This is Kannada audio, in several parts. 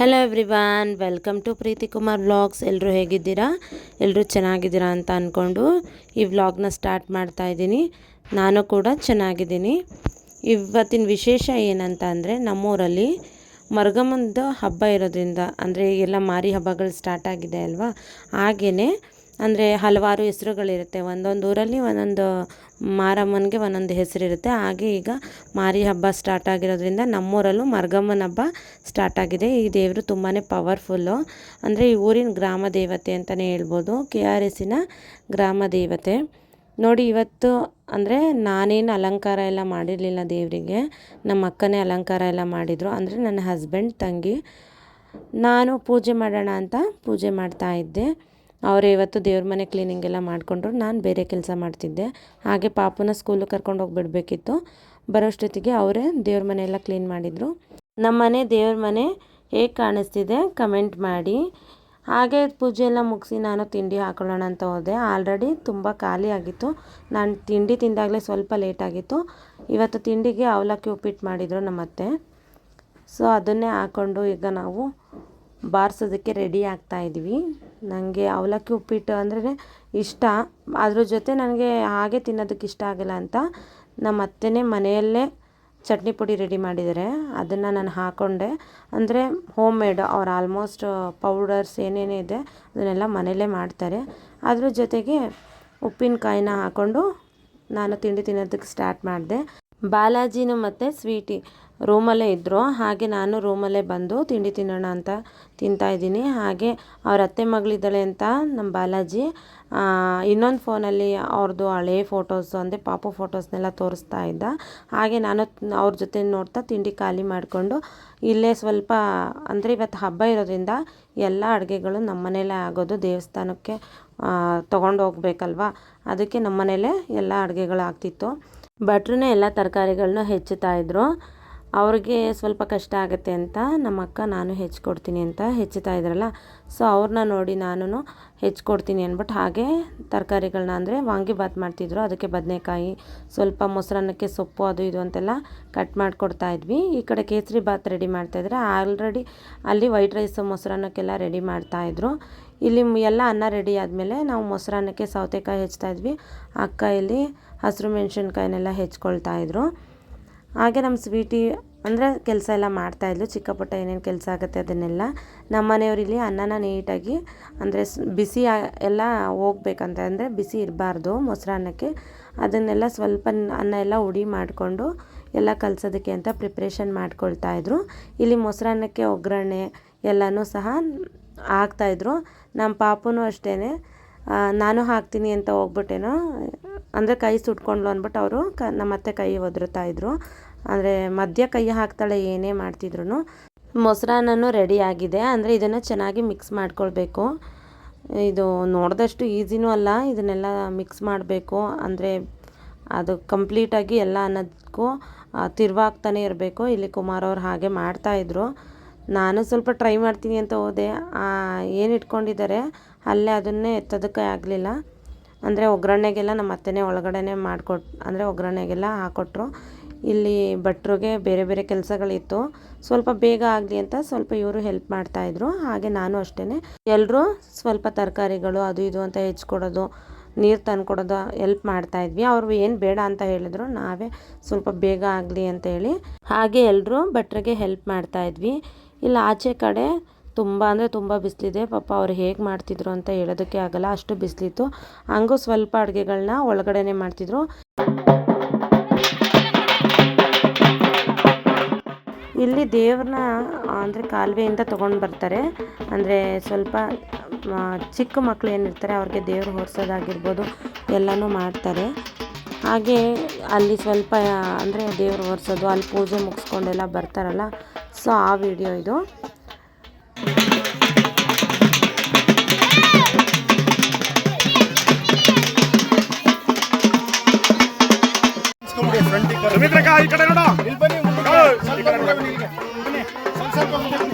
Hello everyone welcome to Preethi Kumar vlogs ಎಲ್ಲರೂ ಹೇಗಿದ್ದೀರಾ? ಎಲ್ಲರೂ ಚೆನ್ನಾಗಿದ್ದೀರಾ ಅಂತ ಅಂದ್ಕೊಂಡು ಈ ವ್ಲಾಗ್ನ ಸ್ಟಾರ್ಟ್ ಮಾಡ್ತಾ ಇದ್ದೀನಿ. ನಾನು ಕೂಡ ಚೆನ್ನಾಗಿದ್ದೀನಿ. ಇವತ್ತಿನ ವಿಶೇಷ ಏನಂತ ಅಂದರೆ ನಮ್ಮೂರಲ್ಲಿ ಮರ್ಗಮ್ಮಂದು ಹಬ್ಬ ಇರೋದ್ರಿಂದ, ಅಂದರೆ ಎಲ್ಲ ಮಾರಿ ಹಬ್ಬಗಳು ಸ್ಟಾರ್ಟ್ ಆಗಿದೆ ಅಲ್ವಾ? ಹಾಗೆಯೇ ಅಂದರೆ ಹಲವಾರು ಹೆಸರುಗಳಿರುತ್ತೆ. ಒಂದೊಂದು ಊರಲ್ಲಿ ಒಂದೊಂದು ಮಾರಮ್ಮನಿಗೆ ಒಂದೊಂದು ಹೆಸರಿರುತ್ತೆ. ಹಾಗೆ ಈಗ ಮಾರಿ ಹಬ್ಬ ಸ್ಟಾರ್ಟ್ ಆಗಿರೋದ್ರಿಂದ ನಮ್ಮೂರಲ್ಲೂ ಮರ್ಗಮ್ಮನ ಹಬ್ಬ ಸ್ಟಾರ್ಟ್ ಆಗಿದೆ. ಈ ದೇವರು ತುಂಬಾ ಪವರ್ಫುಲ್ಲು ಅಂದರೆ ಈ ಊರಿನ ಗ್ರಾಮ ದೇವತೆ ಅಂತಲೇ ಹೇಳ್ಬೋದು. ಕೆ ಆರ್ ಎಸ್ಸಿನ ಗ್ರಾಮ ದೇವತೆ. ನೋಡಿ ಇವತ್ತು ಅಂದರೆ ನಾನೇನು ಅಲಂಕಾರ ಎಲ್ಲ ಮಾಡಿರಲಿಲ್ಲ ದೇವರಿಗೆ. ನಮ್ಮ ಅಕ್ಕನೇ ಅಲಂಕಾರ ಎಲ್ಲ ಮಾಡಿದರು. ಅಂದರೆ ನನ್ನ ಹಸ್ಬೆಂಡ್ ತಂಗಿ, ನಾನು ಪೂಜೆ ಮಾಡೋಣ ಅಂತ ಪೂಜೆ ಮಾಡ್ತಾ ಇದ್ದೆ. ಅವರೇ ಇವತ್ತು ದೇವ್ರ ಮನೆ ಕ್ಲೀನಿಂಗ್ ಎಲ್ಲ ಮಾಡಿಕೊಂಡ್ರು. ನಾನು ಬೇರೆ ಕೆಲಸ ಮಾಡ್ತಿದ್ದೆ. ಹಾಗೆ ಪಾಪನ ಸ್ಕೂಲಿಗೆ ಕರ್ಕೊಂಡು ಹೋಗಿಬಿಡ್ಬೇಕಿತ್ತು. ಬರೋಷ್ಟೊತ್ತಿಗೆ ಅವರೇ ದೇವ್ರ ಮನೆ ಎಲ್ಲ ಕ್ಲೀನ್ ಮಾಡಿದರು. ನಮ್ಮ ಮನೆ ದೇವ್ರ ಮನೆ ಹೇಗೆ ಕಾಣಿಸ್ತಿದೆ ಕಮೆಂಟ್ ಮಾಡಿ. ಹಾಗೆ ಪೂಜೆ ಎಲ್ಲ ಮುಗಿಸಿ ನಾನು ತಿಂಡಿ ಹಾಕೊಳ್ಳೋಣ ಅಂತ ಹೋದೆ. ಆಲ್ರೆಡಿ ತುಂಬ ಖಾಲಿ ಆಗಿತ್ತು. ನಾನು ತಿಂಡಿ ತಿಂದಾಗಲೇ ಸ್ವಲ್ಪ ಲೇಟ್ ಆಗಿತ್ತು. ಇವತ್ತು ತಿಂಡಿಗೆ ಅವಲಕ್ಕಿ ಉಪ್ಪಿಟ್ಟು ಮಾಡಿದರು ನಮ್ಮ ಅತ್ತೆ. ಸೊ ಅದನ್ನೇ ಹಾಕ್ಕೊಂಡು ಈಗ ನಾವು ಬಾರಿಸೋದಕ್ಕೆ ರೆಡಿ ಆಗ್ತಾ ಇದ್ವಿ. ನನಗೆ ಅವಲಕ್ಕಿ ಉಪ್ಪಿಟ್ಟು ಅಂದ್ರೆ ಇಷ್ಟ. ಅದ್ರ ಜೊತೆ ನನಗೆ ಹಾಗೆ ತಿನ್ನೋದಕ್ಕೆ ಇಷ್ಟ ಆಗಿಲ್ಲ ಅಂತ ನಮ್ಮ ಅತ್ತೆನೇ ಮನೆಯಲ್ಲೇ ಚಟ್ನಿ ಪುಡಿ ರೆಡಿ ಮಾಡಿದ್ದಾರೆ ಅದನ್ನು ನಾನು ಹಾಕ್ಕೊಂಡೆ ಅಂದರೆ ಹೋಮ್ ಮೇಡ್ ಅವ್ರು ಆಲ್ಮೋಸ್ಟ್ ಪೌಡರ್ಸ್ ಏನೇನೇ ಇದೆ ಅದನ್ನೆಲ್ಲ ಮನೆಯಲ್ಲೇ ಮಾಡ್ತಾರೆ. ಅದ್ರ ಜೊತೆಗೆ ಉಪ್ಪಿನಕಾಯಿನ ಹಾಕ್ಕೊಂಡು ನಾನು ತಿಂಡಿ ತಿನ್ನೋದಕ್ಕೆ ಸ್ಟಾರ್ಟ್ ಮಾಡಿದೆ. ಬಾಲಾಜಿನೂ ಮತ್ತು ಸ್ವೀಟಿ ರೂಮಲ್ಲೇ ಇದ್ದರು ಹಾಗೆ ನಾನು ರೂಮಲ್ಲೇ ಬಂದು ತಿಂಡಿ ತಿನ್ನೋಣ ಅಂತ ತಿಂತಾಯಿದ್ದೀನಿ ಹಾಗೆ ಅವ್ರ ಅತ್ತೆ ಮಗಳಿದ್ದಾಳೆ ಅಂತ ನಮ್ಮ ಬಾಲಾಜಿ ಇನ್ನೊಂದು ಫೋನಲ್ಲಿ ಅವ್ರದ್ದು ಹಳೇ ಫೋಟೋಸು, ಅಂದರೆ ಪಾಪು ಫೋಟೋಸ್ನೆಲ್ಲ ತೋರಿಸ್ತಾ ಇದ್ದ. ಹಾಗೆ ನಾನು ಅವ್ರ ಜೊತೆ ನೋಡ್ತಾ ತಿಂಡಿ ಖಾಲಿ ಮಾಡಿಕೊಂಡು ಇಲ್ಲೇ ಸ್ವಲ್ಪ, ಅಂದರೆ ಇವತ್ತು ಹಬ್ಬ ಇರೋದ್ರಿಂದ ಎಲ್ಲ ಅಡುಗೆಗಳು ನಮ್ಮ ಮನೆಯಲ್ಲೇ ಆಗೋದು. ದೇವಸ್ಥಾನಕ್ಕೆ ತೊಗೊಂಡು ಹೋಗ್ಬೇಕಲ್ವ? ಅದಕ್ಕೆ ನಮ್ಮ ಮನೇಲೇ ಎಲ್ಲ ಅಡುಗೆಗಳು ಆಗ್ತಿತ್ತು ಭಟ್ರನ್ನೇ ಎಲ್ಲ ತರಕಾರಿಗಳನ್ನ ಹೆಚ್ಚುತ್ತಾ ಇದ್ರು. ಅವ್ರಿಗೆ ಸ್ವಲ್ಪ ಕಷ್ಟ ಆಗುತ್ತೆ ಅಂತ ನಮ್ಮ ಅಕ್ಕ ನಾನು ಹೆಚ್ಚಿಕೊಡ್ತೀನಿ ಅಂತ ಹೆಚ್ಚುತ್ತಾ ಇದ್ರಲ್ಲ ಸೊ ಅವ್ರನ್ನ ನೋಡಿ ನಾನು ಹೆಚ್ಚಿಕೊಡ್ತೀನಿ ಅಂದ್ಬಿಟ್ಟು ಹಾಗೆ ತರಕಾರಿಗಳನ್ನ ಅಂದರೆ ವಾಂಗಿಭಾತ್ ಮಾಡ್ತಿದ್ರು. ಅದಕ್ಕೆ ಬದನೆಕಾಯಿ, ಸ್ವಲ್ಪ ಮೊಸರನ್ನಕ್ಕೆ ಸೊಪ್ಪು ಅದು ಇದು ಅಂತೆಲ್ಲ ಕಟ್ ಮಾಡಿಕೊಡ್ತಾ ಇದ್ವಿ. ಈ ಕಡೆ ಕೇಸರಿ ಭಾತ್ ರೆಡಿ ಮಾಡ್ತಾಯಿದ್ರೆ ಆಲ್ರೆಡಿ ಅಲ್ಲಿ ವೈಟ್ ರೈಸ್ ಮೊಸರನ್ನಕ್ಕೆಲ್ಲ ರೆಡಿ ಮಾಡ್ತಾಯಿದ್ರು ಇಲ್ಲಿ ಎಲ್ಲ ಅನ್ನ ರೆಡಿ ಆದಮೇಲೆ ನಾವು ಮೊಸರನ್ನಕ್ಕೆ ಸೌತೆಕಾಯಿ ಹೆಚ್ಚ್ತಾ ಇದ್ವಿ. ಅಕ್ಕ ಇಲ್ಲಿ ಹಸಿರು ಮೆಣಸಿನ್ಕಾಯಿನೆಲ್ಲ ಹೆಚ್ಕೊಳ್ತಾ ಇದ್ರು. ಹಾಗೆ ನಮ್ಮ ಸ್ವೀಟಿ ಅಂದರೆ ಕೆಲಸ ಎಲ್ಲ ಮಾಡ್ತಾಯಿದ್ಲು ಚಿಕ್ಕ ಪುಟ್ಟ ಏನೇನು ಕೆಲಸ ಆಗುತ್ತೆ ಅದನ್ನೆಲ್ಲ ನಮ್ಮ ಮನೆಯವ್ರು ಇಲ್ಲಿ ಅನ್ನನ ನೀಟಾಗಿ ಅಂದರೆ ಬಿಸಿ ಎಲ್ಲ ಹೋಗ್ಬೇಕಂತ ಅಂದರೆ ಬಿಸಿ ಇರಬಾರ್ದು ಮೊಸರನ್ನಕ್ಕೆ ಅದನ್ನೆಲ್ಲ ಸ್ವಲ್ಪ ಅನ್ನ ಎಲ್ಲ ಹುಡಿ ಮಾಡಿಕೊಂಡು ಎಲ್ಲ ಕಲಸೋದಕ್ಕೆ ಅಂತ ಪ್ರಿಪ್ರೇಷನ್ ಮಾಡ್ಕೊಳ್ತಾಯಿದ್ರು ಇಲ್ಲಿ ಮೊಸರನ್ನಕ್ಕೆ ಒಗ್ಗರಣೆ ಎಲ್ಲನೂ ಸಹ ಹಾಕ್ತಾಯಿದ್ರು ನಮ್ಮ ಪಾಪುನೂ ಅಷ್ಟೇ ನಾನು ಹಾಕ್ತೀನಿ ಅಂತ ಹೋಗ್ಬಿಟ್ಟೇನೋ, ಅಂದರೆ ಕೈ ಸುಟ್ಕೊಂಡ್ಲು ಅಂದ್ಬಿಟ್ಟು ಅವರು ಕ, ನಮ್ಮ ಅತ್ತೆ ಕೈ ಒದರ್ತಾ ಇದ್ರು. ಅಂದರೆ ಮಧ್ಯ ಕೈ ಹಾಕ್ತಾಳೆ, ಏನೇ ಮಾಡ್ತಿದ್ರು ಮೊಸರನ್ನೂ ರೆಡಿ ಆಗಿದೆ. ಅಂದರೆ ಇದನ್ನು ಚೆನ್ನಾಗಿ ಮಿಕ್ಸ್ ಮಾಡ್ಕೊಳ್ಬೇಕು. ಇದು ನೋಡಿದಷ್ಟು ಈಸಿನೂ ಅಲ್ಲ, ಇದನ್ನೆಲ್ಲ ಮಿಕ್ಸ್ ಮಾಡಬೇಕು. ಅಂದರೆ ಅದು ಕಂಪ್ಲೀಟಾಗಿ ಎಲ್ಲ ಅನ್ನೋದಕ್ಕೂ ತಿರುವಾಗ್ತಾನೆ ಇರಬೇಕು. ಇಲ್ಲಿ ಕುಮಾರ್ ಅವ್ರು ಹಾಗೆ ಮಾಡ್ತಾಯಿದ್ರು ನಾನು ಸ್ವಲ್ಪ ಟ್ರೈ ಮಾಡ್ತೀನಿ ಅಂತ ಹೋದೆ. ಏನು ಇಟ್ಕೊಂಡಿದ್ದಾರೆ? ಅಲ್ಲೇ ಅದನ್ನೇ ಎತ್ತೋದಕ್ಕೆ ಆಗಲಿಲ್ಲ. ಅಂದರೆ ಒಗ್ಗರಣೆಗೆಲ್ಲ ನಮ್ಮ ಅತ್ತೆನೇ ಒಳಗಡೆನೇ ಮಾಡಿಕೊಟ್, ಅಂದರೆ ಒಗ್ಗರಣೆಗೆಲ್ಲ ಹಾಕ್ಕೊಟ್ರು ಇಲ್ಲಿ ಭಟ್ರಿಗೆ ಬೇರೆ ಬೇರೆ ಕೆಲಸಗಳಿತ್ತು. ಸ್ವಲ್ಪ ಬೇಗ ಆಗಲಿ ಅಂತ ಸ್ವಲ್ಪ ಇವರು ಹೆಲ್ಪ್ ಮಾಡ್ತಾಯಿದ್ರು ಹಾಗೆ ನಾನು ಅಷ್ಟೇ ಎಲ್ಲರೂ ಸ್ವಲ್ಪ ತರಕಾರಿಗಳು ಅದು ಇದು ಅಂತ ಹೆಚ್ಕೊಡೋದು, ನೀರು ತಂದ್ಕೊಡೋದು ಎಲ್ಪ್ ಮಾಡ್ತಾಯಿದ್ವಿ ಅವರು ಏನು ಬೇಡ ಅಂತ ಹೇಳಿದ್ರು. ನಾವೇ ಸ್ವಲ್ಪ ಬೇಗ ಆಗಲಿ ಅಂತ ಹೇಳಿ ಹಾಗೆ ಎಲ್ಲರೂ ಭಟ್ರಿಗೆ ಹೆಲ್ಪ್ ಮಾಡ್ತಾಯಿದ್ವಿ ಇಲ್ಲಿ, ಆಚೆ ಕಡೆ ತುಂಬ ಅಂದರೆ ತುಂಬ ಬಿಸಿಲಿದೆ. ಪಾಪ ಅವ್ರು ಹೇಗೆ ಮಾಡ್ತಿದ್ರು ಅಂತ ಹೇಳೋದಕ್ಕೆ ಆಗಲ್ಲ, ಅಷ್ಟು ಬಿಸಿಲಿತ್ತು. ಹಂಗೂ ಸ್ವಲ್ಪ ಅಡುಗೆಗಳನ್ನ ಒಳಗಡೆನೆ ಮಾಡ್ತಿದ್ರು. ಇಲ್ಲಿ ದೇವ್ರನ್ನ ಅಂದರೆ ಕಾಲುವೆಯಿಂದ ತೊಗೊಂಡು ಬರ್ತಾರೆ. ಅಂದರೆ ಸ್ವಲ್ಪ ಚಿಕ್ಕ ಮಕ್ಕಳು ಏನಿರ್ತಾರೆ ಅವ್ರಿಗೆ ದೇವ್ರು ಹೊರಿಸೋದಾಗಿರ್ಬೋದು, ಎಲ್ಲನೂ ಮಾಡ್ತಾರೆ. ಹಾಗೆ ಅಲ್ಲಿ ಸ್ವಲ್ಪ ಅಂದರೆ ದೇವ್ರು ಹೊರಿಸೋದು, ಅಲ್ಲಿ ಪೂಜೆ ಮುಗಿಸ್ಕೊಂಡೆಲ್ಲ ಬರ್ತಾರಲ್ಲ ಸೊ ಆ ವಿಡಿಯೋ ಇದು. ಈ ಕಡೆ ನೋಡ. ಇಲ್ಲಿ ಬನ್ನಿ ಸ್ವಲ್ಪ.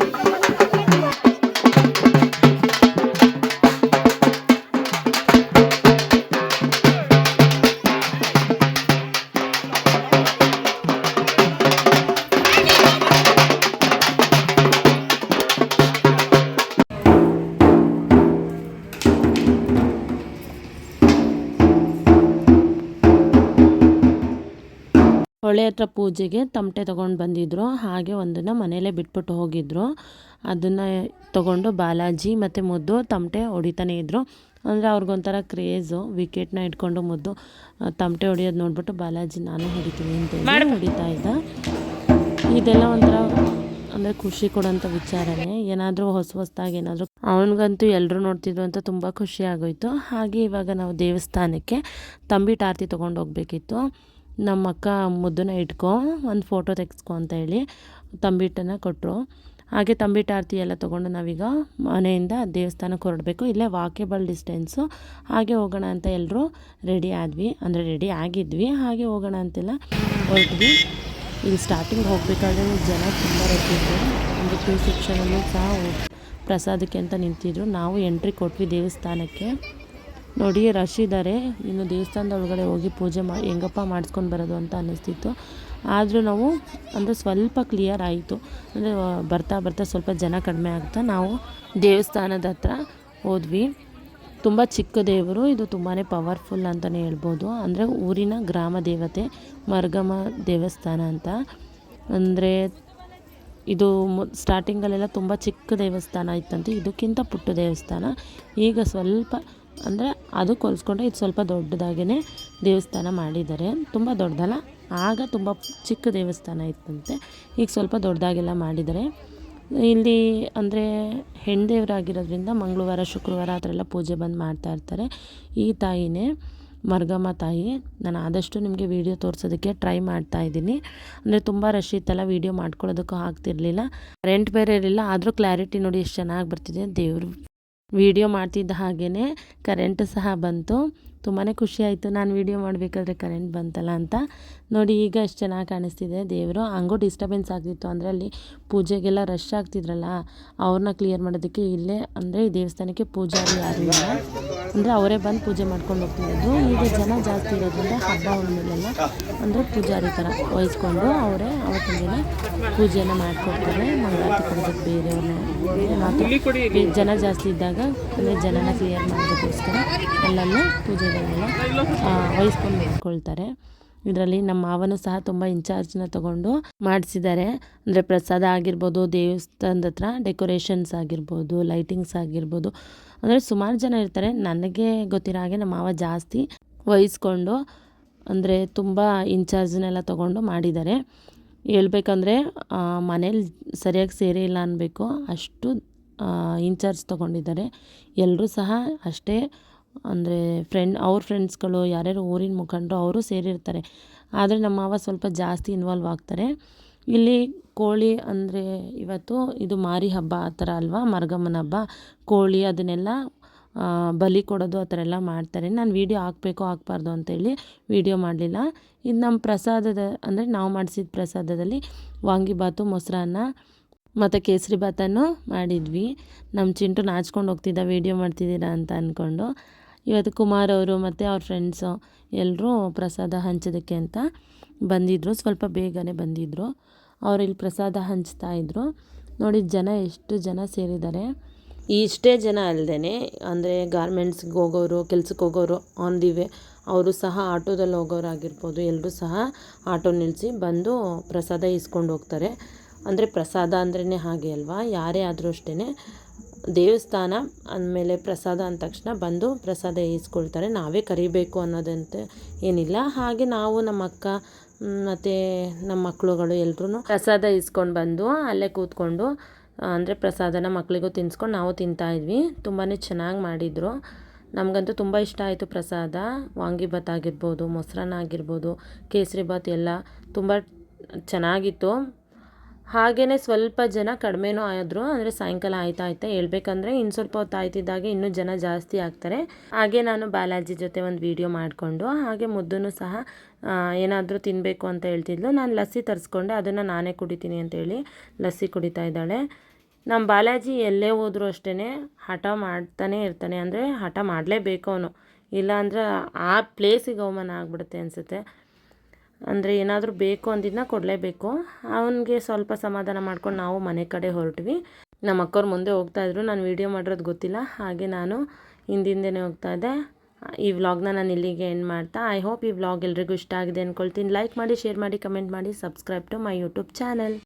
ಹೊಳೆ ಹತ್ರ ಪೂಜೆಗೆ ತಮಟೆ ತೊಗೊಂಡು ಬಂದಿದ್ದರು ಹಾಗೆ ಒಂದನ್ನು ಮನೆಯಲ್ಲೇ ಬಿಟ್ಬಿಟ್ಟು ಹೋಗಿದ್ರು. ಅದನ್ನು ತೊಗೊಂಡು ಬಾಲಾಜಿ ಮತ್ತು ಮುದ್ದು ತಮಟೆ ಹೊಡಿತಾನೆ ಇದ್ದರು ಅಂದರೆ ಅವ್ರಿಗೊಂಥರ ಕ್ರೇಜು ವಿಕೆಟ್ನ ಇಟ್ಕೊಂಡು ಮುದ್ದು ತಮಟೆ ಹೊಡಿಯೋದು ನೋಡ್ಬಿಟ್ಟು ಬಾಲಾಜಿ ನಾನು ಹೊಡಿತೀನಿ ಅಂತ ಹೇಳಿ ಹೊಡಿತಾ ಇದ್ದ. ಇದೆಲ್ಲ ಒಂಥರ ಅಂದರೆ ಖುಷಿ ಕೊಡೋಂಥ ವಿಚಾರನೇ. ಏನಾದರೂ ಹೊಸ ಹೊಸದಾಗಿ ಏನಾದರೂ ಅವನಿಗಂತೂ ಎಲ್ಲರೂ ನೋಡ್ತಿದ್ರು ಅಂತ ತುಂಬ ಖುಷಿ ಆಗೋಯಿತು. ಹಾಗೆ ಇವಾಗ ನಾವು ದೇವಸ್ಥಾನಕ್ಕೆ ತಂಬಿಟ್ ಆರತಿ ತೊಗೊಂಡು ಹೋಗ್ಬೇಕಿತ್ತು. ನಮ್ಮ ಅಕ್ಕ ಮುದ್ದನ್ನ ಇಟ್ಕೊ, ಒಂದು ಫೋಟೋ ತೆಗೆಸ್ಕೊ ಅಂತ ಹೇಳಿ ತಂಬಿಟ್ಟನ್ನ ಕೊಟ್ಟರು ಹಾಗೆ ತಂಬಿಟ್ಟು ಆರತಿ ಎಲ್ಲ ತೊಗೊಂಡು ನಾವೀಗ ಮನೆಯಿಂದ ದೇವಸ್ಥಾನಕ್ಕೆ ಹೊರಡಬೇಕು. ಇಲ್ಲೇ ವಾಕೇಬಲ್ ಡಿಸ್ಟೆನ್ಸು ಹಾಗೆ ಹೋಗೋಣ ಅಂತ ಎಲ್ಲರೂ ರೆಡಿ ಆದ್ವಿ. ಅಂದರೆ ರೆಡಿ ಆಗಿದ್ವಿ. ಹಾಗೆ ಹೋಗೋಣ ಅಂತೆಲ್ಲ ಹೊರಟ್ವಿ. ಇಲ್ಲಿ ಸ್ಟಾರ್ಟಿಂಗ್ ಹೋಗಬೇಕಾದ್ರೆ ಜನ ತುಂಬ ರೆಡ್ಡಿದ್ರು ಒಂದು ಕ್ಯೂ ಸೆಕ್ಷನಲ್ಲೂ ಸಹ ಪ್ರಸಾದಕ್ಕೆ ಅಂತ ನಿಂತಿದ್ರು. ನಾವು ಎಂಟ್ರಿ ಕೊಟ್ವಿ ದೇವಸ್ಥಾನಕ್ಕೆ. ನೋಡಿ, ರಶ್ ಇದ್ದಾರೆ ಇನ್ನು ದೇವಸ್ಥಾನದ ಒಳಗಡೆ ಹೋಗಿ ಪೂಜೆ ಮಾ, ಹೆಂಗಪ್ಪ ಮಾಡಿಸ್ಕೊಂಡು ಬರೋದು ಅಂತ ಅನ್ನಿಸ್ತಿತ್ತು. ಆದರೂ ನಾವು, ಅಂದರೆ ಸ್ವಲ್ಪ ಕ್ಲಿಯರ್ ಆಯಿತು. ಅಂದರೆ ಬರ್ತಾ ಬರ್ತಾ ಸ್ವಲ್ಪ ಜನ ಕಡಿಮೆ ಆಗ್ತಾ ನಾವು ದೇವಸ್ಥಾನದ ಹತ್ರ ಹೋದ್ವಿ. ತುಂಬ ಚಿಕ್ಕ ದೇವರು, ಇದು ತುಂಬಾ ಪವರ್ಫುಲ್ ಅಂತಲೇ ಹೇಳ್ಬೋದು. ಅಂದರೆ ಊರಿನ ಗ್ರಾಮ ದೇವತೆ, ಮರ್ಗಮ ದೇವಸ್ಥಾನ ಅಂತ. ಅಂದರೆ, ಇದು ಸ್ಟಾರ್ಟಿಂಗಲ್ಲೆಲ್ಲ ತುಂಬ ಚಿಕ್ಕ ದೇವಸ್ಥಾನ ಇತ್ತಂತೆ. ಇದಕ್ಕಿಂತ ಪುಟ್ಟ ದೇವಸ್ಥಾನ. ಈಗ ಸ್ವಲ್ಪ ಅಂದರೆ ಅದು ಹೋಲಿಸ್ಕೊಂಡ್ರೆ ಇದು ಸ್ವಲ್ಪ ದೊಡ್ಡದಾಗೇ ದೇವಸ್ಥಾನ ಮಾಡಿದ್ದಾರೆ. ತುಂಬ ದೊಡ್ಡದಲ್ಲ, ಆಗ ತುಂಬ ಚಿಕ್ಕ ದೇವಸ್ಥಾನ ಇತ್ತಂತೆ. ಈಗ ಸ್ವಲ್ಪ ದೊಡ್ಡದಾಗೆಲ್ಲ ಮಾಡಿದ್ದಾರೆ. ಇಲ್ಲಿ ಅಂದರೆ ಹೆಣ್ಣು ಮಂಗಳವಾರ, ಶುಕ್ರವಾರ ಆ ಥರ ಎಲ್ಲ ಪೂಜೆ ಬಂದು ಮಾಡ್ತಾ ಇರ್ತಾರೆ. ಈ ತಾಯಿನೇ, ಮರ್ಗಮ್ಮ ತಾಯಿ, ನಾನು ಆದಷ್ಟು ನಿಮಗೆ ವೀಡಿಯೋ ತೋರಿಸೋದಕ್ಕೆ ಟ್ರೈ ಮಾಡ್ತಾ ಇದ್ದೀನಿ. ಅಂದರೆ ತುಂಬ ರಶ್ ಇತ್ತಲ್ಲ, ವೀಡಿಯೋ ಮಾಡ್ಕೊಳ್ಳೋದಕ್ಕೂ ಆಗ್ತಿರ್ಲಿಲ್ಲ. ರೆಂಟ್ ಬೇರೆ ಇರಲಿಲ್ಲ, ಆದರೂ ಕ್ಲಾರಿಟಿ ನೋಡಿ ಎಷ್ಟು ಚೆನ್ನಾಗಿ ಬರ್ತಿದೆ ದೇವ್ರ ವೀಡಿಯೋ ಮಾಡ್ತಿದ್ದ ಹಾಗೇ ಕರೆಂಟ್ ಸಹ ಬಂತು. ತುಂಬಾ ಖುಷಿ ಆಯಿತು. ನಾನು ವೀಡಿಯೋ ಮಾಡಬೇಕಾದ್ರೆ ಕರೆಂಟ್ ಬಂತಲ್ಲ ಅಂತ. ನೋಡಿ, ಈಗ ಎಷ್ಟು ಚೆನ್ನಾಗಿ ಕಾಣಿಸ್ತಿದೆ. ದೇವರು ಹಂಗೂ ಡಿಸ್ಟರ್ಬೆನ್ಸ್ ಆಗ್ತಿತ್ತು. ಅಂದರೆ ಅಲ್ಲಿ ಪೂಜೆಗೆಲ್ಲ ರಶ್ ಆಗ್ತಿದ್ರಲ್ಲ ಅವ್ರನ್ನ ಕ್ಲಿಯರ್ ಮಾಡೋದಕ್ಕೆ ಇಲ್ಲೇ, ಅಂದರೆ ಈ ದೇವಸ್ಥಾನಕ್ಕೆ ಪೂಜಾರಿ ಯಾರು ಇಲ್ಲ. ಅಂದರೆ ಅವರೇ ಬಂದು ಪೂಜೆ ಮಾಡ್ಕೊಂಡು ಹೋಗ್ತಿರೋದು ಈಗ ಜನ ಜಾಸ್ತಿ ಇರೋದ್ರಿಂದ ಹಬ್ಬ ಹುಣ್ಣಿಮೆಲೆಲ್ಲ ಅಂದರೆ ಪೂಜಾರಿ ಥರ ವಹಿಸ್ಕೊಂಡು ಅವರೇ ಅವತ್ತಿನ ದಿನ ಪೂಜೆಯನ್ನು ಮಾಡಿಕೊಡ್ತಾರೆ. ಮಂಗಳಾರತಿ ಕೊಡೋದಕ್ಕೆ ಬೇರೆಯವ್ರನ್ನ ಜನ ಜಾಸ್ತಿ ಇದ್ದಾಗ ಅಂದರೆ ಜನನ ಕ್ಲಿಯರ್ ಮಾಡೋದಕ್ಕೋಸ್ಕರ ಅಲ್ಲಲ್ಲೇ ಪೂಜೆಗಳನ್ನೆಲ್ಲ ಆ, ವಹಿಸ್ಕೊಂಡು ಮಾಡ್ಕೊಳ್ತಾರೆ ಇದರಲ್ಲಿ ನಮ್ಮ ಮಾವನು ಸಹ ತುಂಬ ಇನ್ಚಾರ್ಜ್ನ ತಗೊಂಡು ಮಾಡಿಸಿದ್ದಾರೆ. ಅಂದರೆ ಪ್ರಸಾದ ಆಗಿರ್ಬೋದು ದೇವಸ್ಥಾನದ ಹತ್ರ ಡೆಕೋರೇಷನ್ಸ್ ಆಗಿರ್ಬೋದು ಲೈಟಿಂಗ್ಸ್ ಆಗಿರ್ಬೋದು. ಅಂದರೆ ಸುಮಾರು ಜನ ಇರ್ತಾರೆ. ನನಗೆ ಗೊತ್ತಿರೋ ಹಾಗೆ ನಮ್ಮ ಮಾವ ಜಾಸ್ತಿ ವಹಿಸ್ಕೊಂಡು ಅಂದರೆ ತುಂಬ ಇನ್ಚಾರ್ಜ್ನೆಲ್ಲ ತಗೊಂಡು ಮಾಡಿದ್ದಾರೆ. ಹೇಳ್ಬೇಕಂದ್ರೆ ಮನೇಲಿ ಸರಿಯಾಗಿ ಸೇರೇ ಇಲ್ಲ ಅನ್ನಬೇಕು ಅಷ್ಟು ಇನ್ಚಾರ್ಜ್ ತೊಗೊಂಡಿದ್ದಾರೆ. ಎಲ್ಲರೂ ಸಹ ಅಷ್ಟೇ ಅಂದರೆ ಫ್ರೆಂಡ್ ಅವ್ರ ಫ್ರೆಂಡ್ಸ್ಗಳು ಯಾರ್ಯಾರು ಊರಿನ ಮುಖಂಡರು ಅವರು ಸೇರಿರ್ತಾರೆ. ಆದರೆ ನಮ್ಮ ಮಾವ ಸ್ವಲ್ಪ ಜಾಸ್ತಿ ಇನ್ವಾಲ್ವ್ ಆಗ್ತಾರೆ. ಇಲ್ಲಿ ಕೋಳಿ ಅಂದರೆ ಇವತ್ತು ಇದು ಮಾರಿ ಹಬ್ಬ ಆ ಥರ ಅಲ್ವಾ? ಮರ್ಗಮ್ಮನ ಹಬ್ಬ. ಕೋಳಿ ಅದನ್ನೆಲ್ಲ ಬಲಿ ಕೊಡೋದು ಆ ಥರ ಎಲ್ಲ ಮಾಡ್ತಾರೆ. ನಾನು ವೀಡಿಯೋ ಹಾಕ್ಬೇಕು, ಹಾಕ್ಬಾರ್ದು ಅಂತೇಳಿ ವೀಡಿಯೋ ಮಾಡಲಿಲ್ಲ. ಇದು ನಮ್ಮ ಪ್ರಸಾದದ, ಅಂದರೆ ನಾವು ಮಾಡಿಸಿದ ಪ್ರಸಾದದಲ್ಲಿ ವಾಂಗಿಬಾತು ಮೊಸರನ್ನ ಮತ್ತು ಕೇಸರಿ ಭಾತನ್ನು ಮಾಡಿದ್ವಿ. ನಮ್ಮ ಚಿಂಟು ನಾಚ್ಕೊಂಡು ಹೋಗ್ತಿದ್ದ ವೀಡಿಯೋ ಮಾಡ್ತಿದ್ದೀರಾ ಅಂತ ಅಂದ್ಕೊಂಡು ಇವತ್ತು ಕುಮಾರ್ ಅವರು ಮತ್ತು ಅವ್ರ ಫ್ರೆಂಡ್ಸು ಎಲ್ಲರೂ ಪ್ರಸಾದ ಹಂಚೋದಕ್ಕೆ ಅಂತ ಬಂದಿದ್ದರು ಸ್ವಲ್ಪ ಬೇಗನೆ ಬಂದಿದ್ದರು ಅವರು ಇಲ್ಲಿ ಪ್ರಸಾದ ಹಂಚ್ತಾ ಇದ್ದರು ನೋಡಿ, ಜನ ಎಷ್ಟು ಜನ ಸೇರಿದ್ದಾರೆ. ಇಷ್ಟೇ ಜನ ಅಲ್ಲದೆ ಅಂದರೆ ಗಾರ್ಮೆಂಟ್ಸ್ಗೆ ಹೋಗೋರು, ಕೆಲ್ಸಕ್ಕೆ ಹೋಗೋರು ಆನ್ ದಿ ವೇ ಅವರು ಸಹ ಆಟೋದಲ್ಲಿ ಹೋಗೋರಾಗಿರ್ಬೋದು. ಎಲ್ಲರೂ ಸಹ ಆಟೋ ನಿಲ್ಲಿಸಿ ಬಂದು ಪ್ರಸಾದ ಇಸ್ಕೊಂಡು ಹೋಗ್ತಾರೆ. ಅಂದರೆ ಪ್ರಸಾದ ಅಂದ್ರೇ ಹಾಗೆ ಅಲ್ವಾ? ಯಾರೇ ಆದರೂ ಅಷ್ಟೇ ದೇವಸ್ಥಾನ ಅಂದಮೇಲೆ ಪ್ರಸಾದ ಅಂದ ತಕ್ಷಣ ಬಂದು ಪ್ರಸಾದ ಈಸ್ಕೊಳ್ತಾರೆ ನಾವೇ ಕರಿಬೇಕು ಅನ್ನೋದಂತೆ ಏನಿಲ್ಲ. ಹಾಗೆ ನಾವು ನಮ್ಮ ಅಕ್ಕ ಮತ್ತು ನಮ್ಮ ಮಕ್ಕಳುಗಳು ಎಲ್ಲರೂ ಪ್ರಸಾದ ಇಸ್ಕೊಂಡು ಬಂದು ಅಲ್ಲೇ ಕೂತ್ಕೊಂಡು ಅಂದರೆ ಪ್ರಸಾದನ ಮಕ್ಕಳಿಗೂ ತಿನ್ಸ್ಕೊಂಡು ನಾವು ತಿಂತಾ ಇದ್ವಿ. ತುಂಬಾ ಚೆನ್ನಾಗಿ ಮಾಡಿದರು. ನಮಗಂತೂ ತುಂಬ ಇಷ್ಟ ಆಯಿತು ಪ್ರಸಾದ. ವಾಂಗಿಭಾತ್ ಆಗಿರ್ಬೋದು, ಮೊಸರನ್ನ ಆಗಿರ್ಬೋದು, ಕೇಸರಿ ಭಾತ್ ಎಲ್ಲ ತುಂಬ ಚೆನ್ನಾಗಿತ್ತು. ಹಾಗೆಯೇ ಸ್ವಲ್ಪ ಜನ ಕಡಿಮೆನೂ ಆದರು, ಅಂದರೆ ಸಾಯಂಕಾಲ ಆಯ್ತಾ ಆಯ್ತಾ ಹೇಳ್ಬೇಕಂದ್ರೆ ಇನ್ನು ಸ್ವಲ್ಪ ಹೊತ್ತು ಆಯ್ತಿದ್ದಾಗೆ ಇನ್ನೂ ಜನ ಜಾಸ್ತಿ ಆಗ್ತಾರೆ. ಹಾಗೆ ನಾನು ಬಾಲಾಜಿ ಜೊತೆ ಒಂದು ವೀಡಿಯೋ ಮಾಡಿಕೊಂಡು, ಹಾಗೆ ಮುದ್ದನ್ನು ಸಹ ಏನಾದರೂ ತಿನ್ನಬೇಕು ಅಂತ ಹೇಳ್ತಿದ್ಲು. ನಾನು ಲಸ್ಸಿ ತರಿಸ್ಕೊಂಡೆ, ಅದನ್ನು ನಾನೇ ಕುಡಿತೀನಿ ಅಂತೇಳಿ ಲಸ್ಸಿ ಕುಡಿತಾ ಇದ್ದಾಳೆ. ನಮ್ಮ ಬಾಲಾಜಿ ಎಲ್ಲೇ ಹೋದರೂ ಅಷ್ಟೇ ಹಠ ಮಾಡ್ತಾನೆ ಇರ್ತಾನೆ, ಅಂದರೆ ಹಠ ಮಾಡಲೇಬೇಕು ಅವನು. ಇಲ್ಲಾಂದ್ರೆ ಆ ಪ್ಲೇಸಿಗೆ ಅವಮಾನ ಆಗ್ಬಿಡುತ್ತೆ ಅನಿಸುತ್ತೆ. ಅಂದರೆ ಏನಾದರೂ ಬೇಕು ಅಂದಿದ್ದನ್ನ ಕೊಡಲೇಬೇಕು. ಅವನಿಗೆ ಸ್ವಲ್ಪ ಸಮಾಧಾನ ಮಾಡ್ಕೊಂಡು ನಾವು ಮನೆ ಕಡೆ ಹೊರಟ್ವಿ. ನಮ್ಮ ಅಕ್ಕವ್ರು ಮುಂದೆ ಹೋಗ್ತಾಯಿದ್ರು ನಾನು ವೀಡಿಯೋ ಮಾಡಿರೋದು ಗೊತ್ತಿಲ್ಲ. ಹಾಗೆ ನಾನು ಹಿಂದಿಂದನೇ ಹೋಗ್ತಾ ಇದ್ದೆ. ಈ ವ್ಲಾಗ್ನ ನಾನು ಇಲ್ಲಿಗೆ ಎಂಡ್ ಮಾಡ್ತಾ. ಐ ಹೋಪ್ ಈ ವ್ಲಾಗ್ ಎಲ್ರಿಗೂ ಇಷ್ಟ ಆಗಿದೆ ಅಂದ್ಕೊಳ್ತೀನಿ ಲೈಕ್ ಮಾಡಿ ಶೇರ್ ಮಾಡಿ ಕಮೆಂಟ್ ಮಾಡಿ subscribe to my YouTube channel